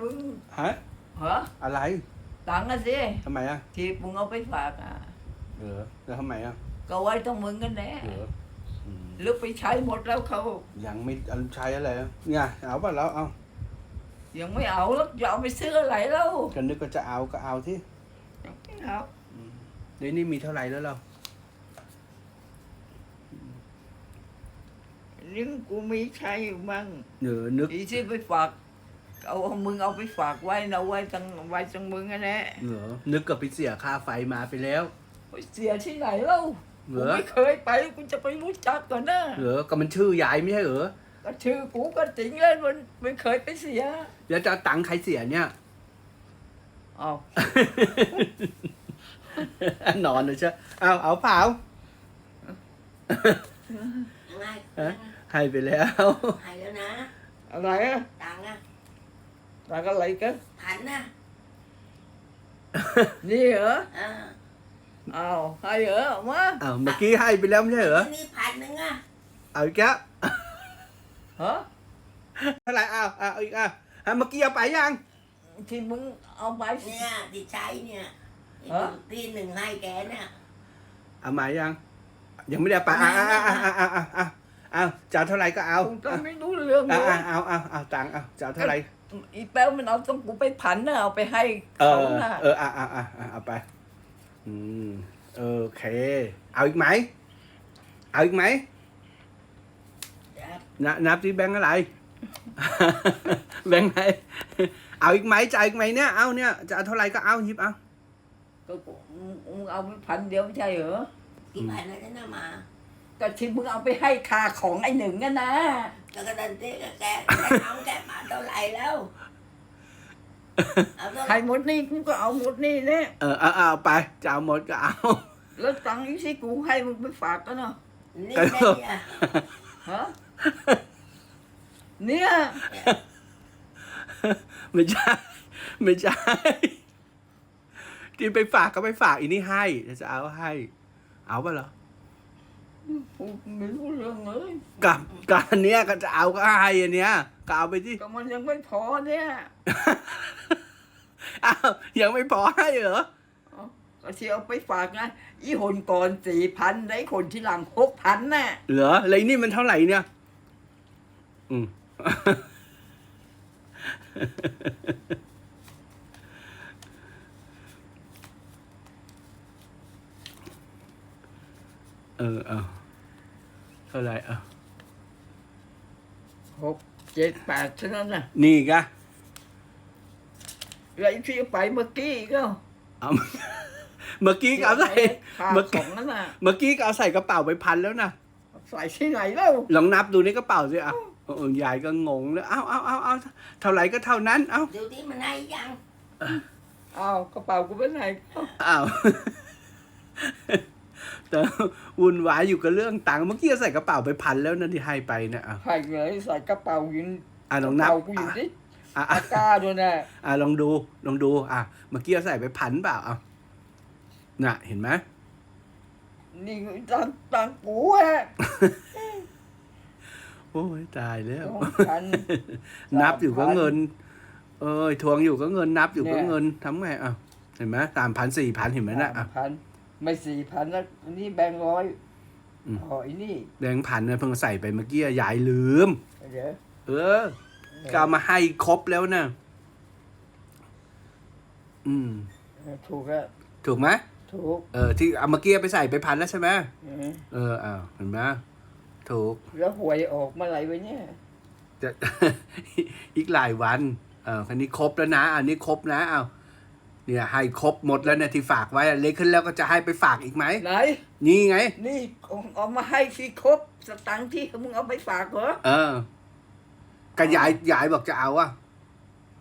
มึงฮะเหรออะไรตังค์อะสิทำไมอะที่มึงเอาไปฝากอะเออแล้วทำไมอะก็ไว้ต้องมึงกันแน่เอออืมหรือไปใช้หมดแล้วเขา ยังไม่อันใช้อะไรอะเนี่ยเอาป่ะแล้วเอายังไม่เอาแล้วจะเอาไปซื้ออะไรแล้วก็นึกก็จะเอาก็เอาที่ยังไม่เอาเดี๋ยวนี้มีเท่าไหร่แล้วเรานี่กูมีใช้อยู่มั่งเออนึกอีที่ไปฝาก เอาเอามึงเอาไปฝากไว้นะไว้ตังไว้ตังมึงกันแน่เหรอนึกก็ไปเสียค่าไฟมาไปแล้วไปเสียที่ไหนแล้วเหรกูอไม่เคยไปกูจะไปรู้จักก่อนนะเหรอก็มันชื่อยายไม่ใช่เหรอก็ชื่อกูก็จริงเลยมันไม่เคยไปเสียแล้วจะเอาตังค์ใครเสียเนี่ยเอานอนเลยใช่เอาเอาเปล่าไงฮะให้ไปแล้ว หายแล้วนะอะไรอะตังค์ อะตังอะไรกันพันนะนี่เหรอเออเอาให้เหรอเอามาอ้าวเมื่อกี้ให้ไปแล้วไม่ใช่เหรอ นี่พันหนึงอะเอาอีกแล้วฮะเท่าไหร่เอาเอาอีกอะอะเมื่อกี้เอาไปยัง ที่มึงเอาไป เนี่ยที่ใช้เนี่ยฮะที่หนึ่งให้แกเนี่ยเอามายัง ยังไม่ได้เอาไปอะอะอะอะอะอะอะเอาจะเอาเท่าไหร่ก็เอากูก็ไม่รู้เรื่องเลอะยอะเอาเอาเอาตังค์เอาจะเอาเท่าไหร่ อีแป้วมันเอาต้องกูไปผันนะเอาไปให้เอเขาอ น่ะ เออ อะอะอะอะเอาไป อืม โอเค เอาอีกไหม เอาอีกไหมครับ นับนับที่แบงค์อะไร แบงค์ไหน เอาอีกไหมจะเอาอีกไหมเนี่ย เอาเนี่ย จะเอาเท่าไหร่ก็เอาหยิบเอา ก็กูมึงเอาไปผันเดียวไม่ใช่เหรอที่พันนั้นนะมา ก็ที่มึงเอาไปให้ค่าของไอ้หนึ่งกันนะ แล้วก็ดันเต้กับแกแกเอาแกมาเท่าไหร่แล้วเอาเท่าไหใครร่หมดนี่กูก็เอาหมดนี่เนี่ยเออเอาเอาไปจะเอาหมดก็เอา แล้วตังค์อีที่กูให้มึงไปฝากกันเนาะนี่แม่เนี่ยฮะเนี่ยไม่ใช่ไม่ใช่ที่ไปฝากก็ไปฝากอีนี่ให้เดี๋ยวจะเอาให้ เอาปะเหรอ กูไม่รู้เรื่องเลยกับกับอันเนี้ยก็จะเอาก็ให้อันเนี้ยก็เอาไปที่ ก็มันยังไม่พอเนี่ยอ้าวยังไม่พอให้เหรอเอาก็ที่เอาไปฝากนะอีหนก่อนสี่พันได้คนที่หลังหกพันน่ะ เหรออะไรนี่มันเท่าไหร่เนี่ย อืม ออเอาเท่าไหร่เอาหกเจ็ดแปดเท่านั้นน่ะนี่กะแล้วไอ้ที่เอาไปเมื่อกี้ก็ เอาเมื่อกี้ก็เอาใส่ค่าเมื่อขกี้องนั่นน่ะ เมื่อกี้ก็เอาใส่กระเป๋าไปพันแล้วนะใส่ที่ไหนแล้ว ลองนับดูในกระเป๋าสิอะเออยายก็งงแล้วเอาเอาเอาเอาเท่าไหร่ก็เท่านั้นเอาเดี๋ยวที่มันให้ยัง อ้าวกระเป๋ากูไปไหนอ้าว แต่วุ่นวายอยู่กับเรื่องตังค์เมื่อกี้ใส่กระเป๋าไปพันแล้วนั่นที่ให้ไปเนี่ยอะให้เลยใส่กระเป๋ายินอะลกองระนับเป๋ากูอยู่อะที่อะตะอะกร้าด้วยนะอะลองดูลองดู อะเมื่อกี้ใส่ไปพันเปล่าอะน่ะ เห็นไหมนี่ตังตังกูฮะโอ้ยตายแล้วสองพันนับอยู่ก็สามพันเงิน เอ้ยทวงอยู่ก็เงินนับอยู่ก็เนี่ยเงินทำไงอะเห็นไหมสามพันสี่พันเห็นไหมน่ะอะสามพัน ไม่สี่พันนะนี่แบงค์ร้อยอืม อ๋อไอ้นี่แบงค์พันเนี่ยเพิ่งใส่ไปเมื่อกี้ยายลืม เดี๋ยวเออ ก็เอามาให้ครบแล้วนะอืม ถูกแล้วถูกไหมถูกเออที่เอาเมื่อกี้ไปใส่ไปพันแล้วใช่ไหมเออเอออ้าวเห็นไหมถูกแล้วหวยออกเมื่อไหร่วะเนี่ยจะ อีกหลายวัน เออคันนี้ครบแล้วนะ อันนี้ครบนะเอา เนี่ยให้ครบหมดแล้วเนี่ยที่ฝากไว้เล็กขึ้นแล้วก็จะให้ไปฝากอีกไหม ไหน นี่ไง นี่เอามาให้ที่ครบสตังค์ที่มึงเอาไปฝากเหรอ เออก็ยายยายบอกจะเอาอะ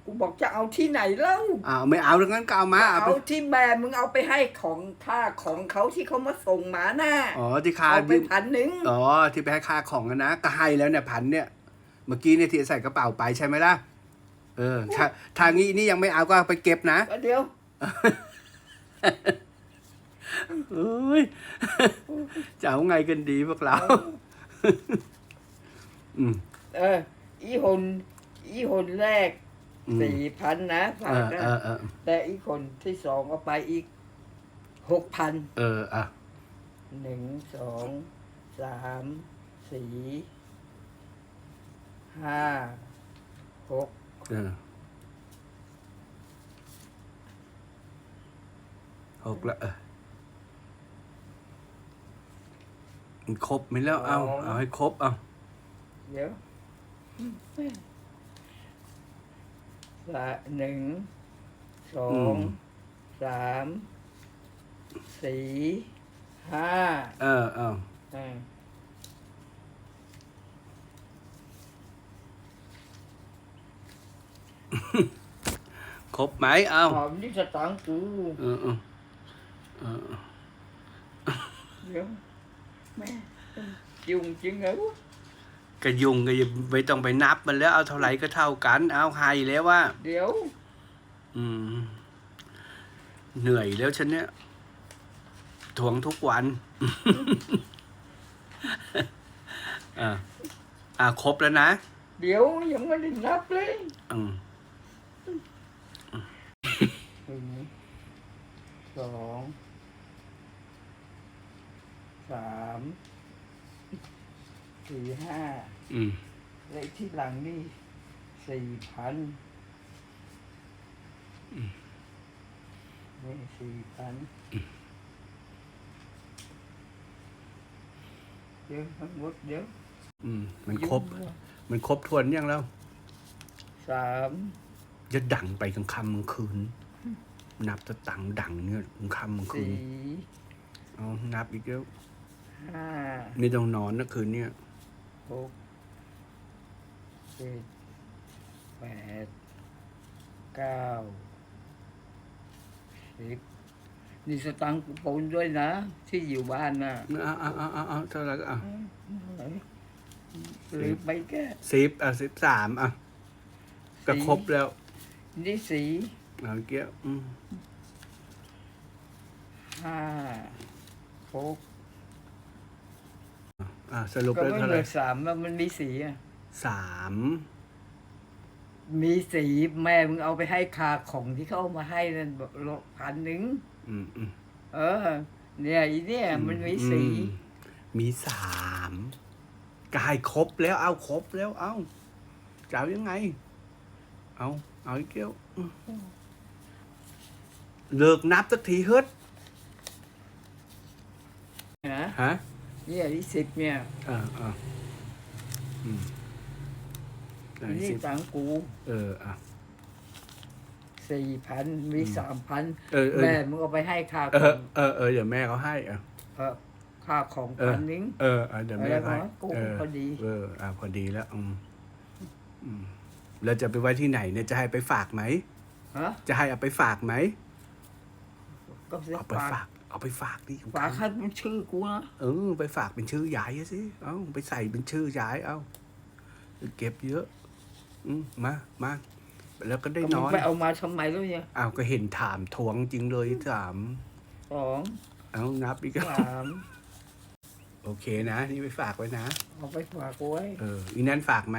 กูบอกจะเอาที่ไหนเล่าอ้าวไม่เอาดังนั้นก็เอามาเอาไปเอาที่แม่มึงเอาไปให้ของค่าของเขาที่เขามาส่งมาน่ะอ๋อที่คาเอาไปยืมพันหนึ่งอ๋อที่ไปให้ค่าของอะนะก็ให้แล้วเนี่ยพันเนี่ย เมื่อกี้เนี่ยที่ใส่กระเป๋าไปใช่ไหมล่ะเออถ้าทางนี้นี่ยังไม่เอาก็เอาไปเก็บนะก็เดี๋ยวเอ้ยจะเอาไงกันดีพวกเราอืมเออ อีหนอีหนแรกอืมสี่พันนะเอฝากอนะเออเออแต่อีกคนที่สองเอาไปอีกหกพันเอออะหนึ่งสองสามสี่ห้าหกเออ หกละเออมันครบไหมแล้วเอาเอาให้ครบเอาเดี๋ยวสะหนึ่งสองสามสี่ห้าเออเอา อ่า ครบไหมเอาหอมนี่สตังค์กูเออเออเออเดี๋ยวแม่ยุ่งจริงเหรอวะกระยุงก็อย่าไม่ต้องไปนับมันแล้วเอาเท่าไหร่ก็เท่ากัน เอาให้แล้วว่า เดี๋ยว อืม เหนื่อยแล้วฉันเนี่ยทวงทุกวันอ่าอ่าครบแล้วนะ เดี๋ยวยังไม่ได้นับเลย อืม หนึ่งสองสามสี่ห้าอืมเลขที่หลังนี่สี่พันนี่สี่พันเดี๋ยวทั้งหมดเดี๋ยวอืมมันครบ มันครบทวนยังแล้ว สาม จะดังไปกลางค่ำกลางคืน นับจะตังค์ดังเนี่ยกลางค่ำกลางคืสี่นเอานับอีกแล้วห้าไม่ต้องนอนนะคืนเนี่ยหกเจ็ดแปดเก้าสิบนี่สตังค์กูปนด้วยนะ ที่อยู่บ้านน่ะเอาเอาเอาเอาเอาเท่าไหร่ก็เอาหรือไปแค่สิบอะสิบสามอะก็ครบแล้ว นี่สี่เอาอีกแล้วอืมห้าหกอะสรุปก็แล้วไม่เท่าเหไหลืร่อสามแล้วมันมีสีอะ สามมีสีแม่มึงเอาไปให้คาของที่เขาเอามาให้นั่นบอกโลพันหนึ่งอืมอืมเออ เนี่ยอีเนี่ยมันมีสี อืมมีสามกายครบแล้วเอาครบแล้วเอาจะเอายังไง เอา เอาอีกแล้วอืมเลิกนับสักทีเฮิรตนะฮะเนี่ยที่สิบเนี่ยเออเอออืมไหนนี่สิตังค์กูเอออะ สี่พันมีสามพันเออเออ แม่มึงเอาไปให้ค่าเอขอองเออเออเดี๋ยวแม่เขาให้อะ เออค่าของเออ พันหนึ่งเออเออเดี๋ยวแม่อะไรให้วะกูเออพอดี เอออะพอดีแล้วอืมอืม แล้วจะไปไว้ที่ไหนเนี่ยจะให้ไปฝากไหมฮะจะให้เอาไปฝากไหมก็เสียเอาไปฝากฝากเอาไปฝากดิฝากคันมันชื่อกูนะเออไปฝากเป็นชื่อยายอะสิเอาไปใส่เป็นชื่อยายเอาเก็บเยอะ อืมมามาแล้วก็ได้ก็นมึงอนไปเอามาทำไมแล้วเนี่ยอ้าวก็เห็นถามทวงจริงเลยถามสองเอานับอีกแล้วสามโอเคนะ นี่ไปฝากไว้นะ เอาไปฝากไว้ เอออีนั่นฝากไหม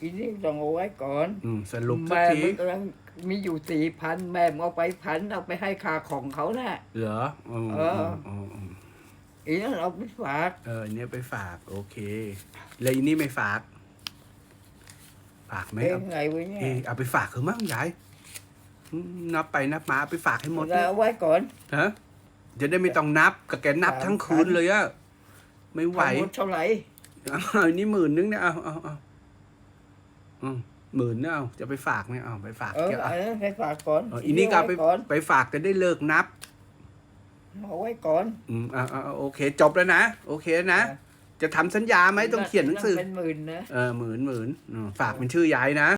อีนี่ต้องเอาไว้ก่อนอืมสรุปสักแม่ทีมึงกำลังมีอยู่สี่พันแม่มึงเอาไปพันเอาไปให้ค่าของเขาน่ะ เหรออืมเออ อืมอืมอีนั่นเอาไปฝากเออเนี่ยไปฝากโอเค แล้วอีนี่ไม่ฝาก ฝากไหมเอเอางไงวะเนี่ยเออเอาไปฝากคือมั้งยายอืมนับไปนับมาเอาไปฝากให้หมดเอาไว้ก่อน ฮะจะได้ไม่ต้องนับกับแกนับสามทั้งคืนพัน เลยอะไม่ไหว ทั้งหมดเท่าไหร่ เอาอันนี้หมื่นนึงเนี่ยเอาเอาเอา อืมหมื่นเนี่ยเอาจะไปฝากเนี่ยเอาไปฝากเออแกเอาอันนั้นไปฝากก่อนเอาอีนี่ก็เอาไปไว้ก่อนไปฝากจะได้เลิกนับ เอาไว้ก่อนอืมเอาเอาเอาโอเค จบแล้วนะ โอเคนะ จะทำสัญญาไหมต้องเขียนหนังสือ เป็นหมื่นนะ เออหมื่นหมื่นอืมฝากเป็นชื่อยายนะ